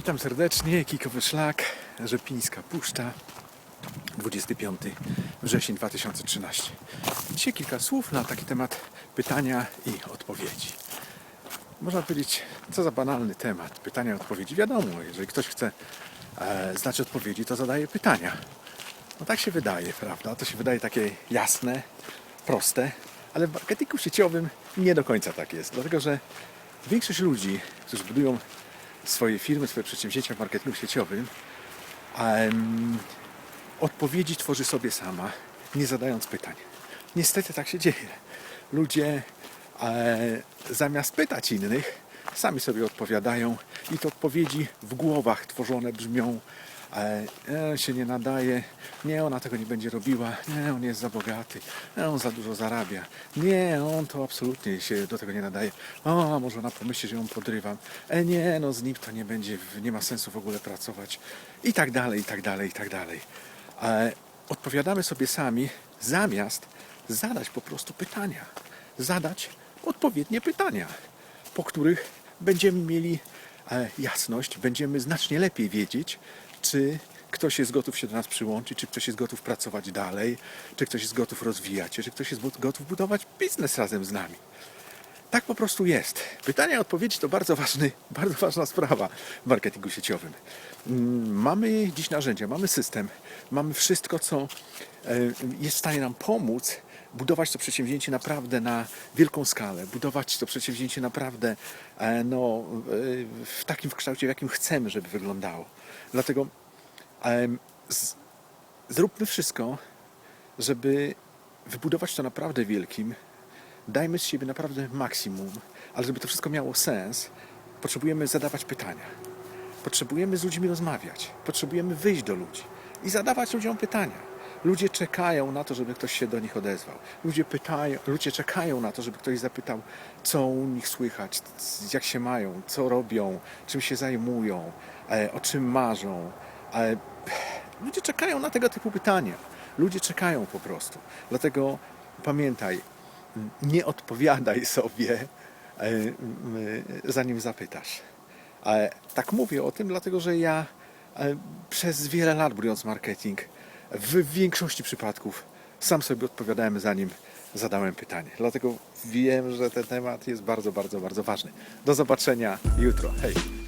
Witam serdecznie, Kikowy Szlak, Rzepińska Puszcza, 25 wrzesień 2013. Dzisiaj kilka słów na taki temat pytania i odpowiedzi. Można powiedzieć, co za banalny temat, pytania i odpowiedzi. Wiadomo, jeżeli ktoś chce e, znać odpowiedzi, to zadaje pytania. No tak się wydaje, prawda? To się wydaje takie jasne, proste, ale w marketingu sieciowym nie do końca tak jest. Dlatego, że większość ludzi, którzy budują swoje firmy, swoje przedsięwzięcia w marketingu sieciowym, em, odpowiedzi tworzy sobie sama, nie zadając pytań. Niestety tak się dzieje. Ludzie e, zamiast pytać innych, sami sobie odpowiadają i te odpowiedzi w głowach tworzone brzmią e, e, się nie nadaje, nie, ona tego nie będzie robiła, nie, on jest za bogaty, nie, on za dużo zarabia, nie, on to absolutnie się do tego nie nadaje, o, może ona pomyśli, że ją podrywam, e, nie, no z nim to nie będzie, nie ma sensu w ogóle pracować. I tak dalej, i tak dalej, i tak dalej. E, odpowiadamy sobie sami, zamiast zadać po prostu pytania, zadać odpowiednie pytania, po których będziemy mieli jasność, będziemy znacznie lepiej wiedzieć, czy ktoś jest gotów się do nas przyłączyć, czy ktoś jest gotów pracować dalej, czy ktoś jest gotów rozwijać się, czy ktoś jest gotów budować biznes razem z nami. Tak po prostu jest. Pytania i odpowiedzi to bardzo, ważny, bardzo ważna sprawa w marketingu sieciowym. Mm, Mamy dziś narzędzia, mamy system, mamy wszystko, co e, jest w stanie nam pomóc budować to przedsięwzięcie naprawdę na wielką skalę, budować to przedsięwzięcie naprawdę e, no, e, w takim kształcie, w jakim chcemy, żeby wyglądało. Dlatego z, zróbmy wszystko, żeby wybudować to naprawdę wielkim, dajmy z siebie naprawdę maksimum, ale żeby to wszystko miało sens, potrzebujemy zadawać pytania. Potrzebujemy z ludźmi rozmawiać. Potrzebujemy wyjść do ludzi i zadawać ludziom pytania. Ludzie czekają na to, żeby ktoś się do nich odezwał. Ludzie pytają, ludzie czekają na to, żeby ktoś zapytał, co u nich słychać, jak się mają, co robią, czym się zajmują, e, o czym marzą. E, ludzie czekają na tego typu pytania. Ludzie czekają po prostu. Dlatego pamiętaj, nie odpowiadaj sobie, e, zanim zapytasz. Tak mówię o tym, dlatego że ja przez wiele lat budując marketing, w większości przypadków sam sobie odpowiadałem, zanim zadałem pytanie. Dlatego wiem, że ten temat jest bardzo, bardzo, bardzo ważny. Do zobaczenia jutro. Hej!